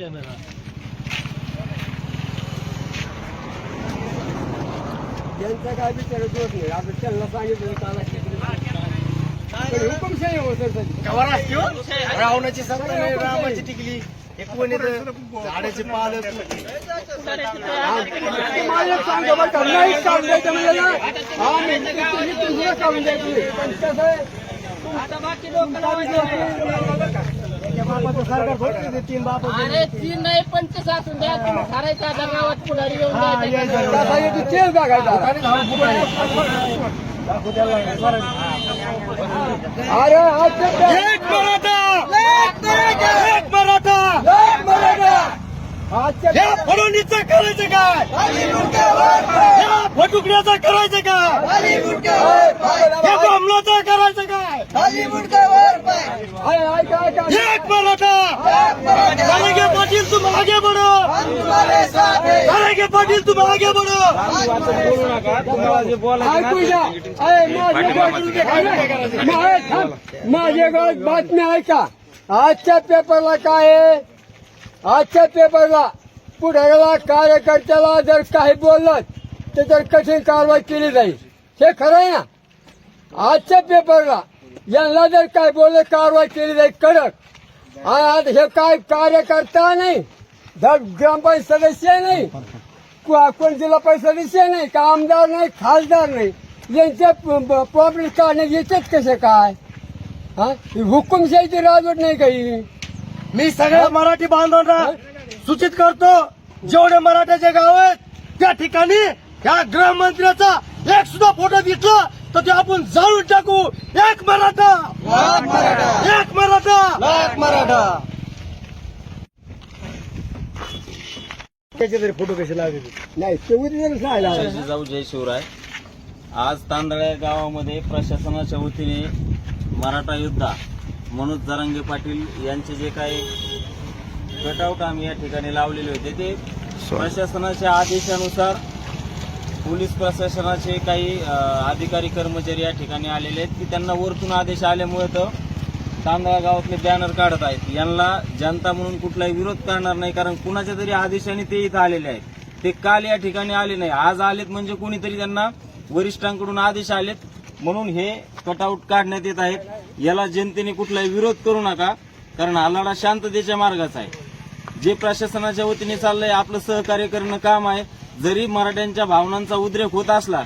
यांचा काय दोष नाही आपण त्यांना सांगितलं हुकुमशाही हो रावणाची सत्ता नाही रामाची टिकली हे कोणी तर झाडाचे पालक सांगा बरं का काढून द्यायचं म्हणजे हा मी काढून द्यायचं अरे तीन नाही पंचवीस असून द्या. तुम्ही ठरायचा त्या गावात पुढारी येऊन हा, येतो तेच बघायचा. अरे आजच्या एक मराठा! एक मराठा! एक मराठा! आजच्या या फडणवीसचं करायचं काय? फटुकड्याचं करायचं काय? करायचं काय अरे ऐका ऐका एक मराठा करेंगे पाटील तुम आगे बढ़ो। करेंगे पाटील तुम आगे बढ़ो। माझे द्या गावात- मा- ऐका आजच्या पेपरला काय आहे? आजच्या पेपरला पुढाऱ्याला कार्यकर्त्याला जर काही बोललं तर जर कठीण कारवाई केली जाईल. हे खरं आहे ना? आजच्या पेपरला यांना जर काय बोललं कारवाई केली जाईल. कडक. आता हे काय कार्यकर्ता नाही. ग्रामपंचायत सदस्य नाही. को- कोण जिल्हा परिषद सदस्य नाही का आमदार नाही खासदार नाही. यांचे प्रॉब्लेम काढण्यात येतात कसे काय? हा? ही हुकुमशाहीची राजवट नाही काही मी सगळ्या मराठी बांधवांना सूचित करतो जेवढे मराठ्याचे गाव आहेत त्या ठिकाणी या गृहमंत्र्याचा एक सुद्धा फोटो दिसला तर ते आपण जाळून टाकू. एक मराठा! एक मराठा! तरी फोटो कसे लागले? नाही ते उद्या सांगायला हवं. जाऊ जय शिवराय. आज तांदळ्या गावामध्ये प्रशासनाच्या वतीने मराठा योद्धा मनोज जरांगे पाटील यांचे जे काही कटआउट आम्ही या ठिकाणी लावलेले होते ते प्रशासनाच्या आदेशानुसार पोलीस प्रशासनाचे काही अ, अधिकारी कर्मचारी या ठिकाणी आलेले आहेत की त्यांना वरतून आदेश आल्यामुळे तर तांदळा गावातले बॅनर काढत आहेत. यांना जनता म्हणून कुठलाही विरोध करणार नाही कारण कुणाच्या तरी आदेशाने ते इथं आलेले आहेत. ते काल या ठिकाणी आले नाही. आज आलेत म्हणजे कोणीतरी त्यांना वरिष्ठांकडून आदेश आलेत. म्हणून हे कटआउट काढण्यात येत आहेत. याला जनतेने कुठलाही विरोध करू नका कारण हा लढा शांततेच्या मार्गाचा आहे. जे प्रशासनाच्या वतीने चाललंय आपलं सहकार्य करणं काम आहे. जरी मराठ्यांच्या भावनांचा उद्रेक होत असला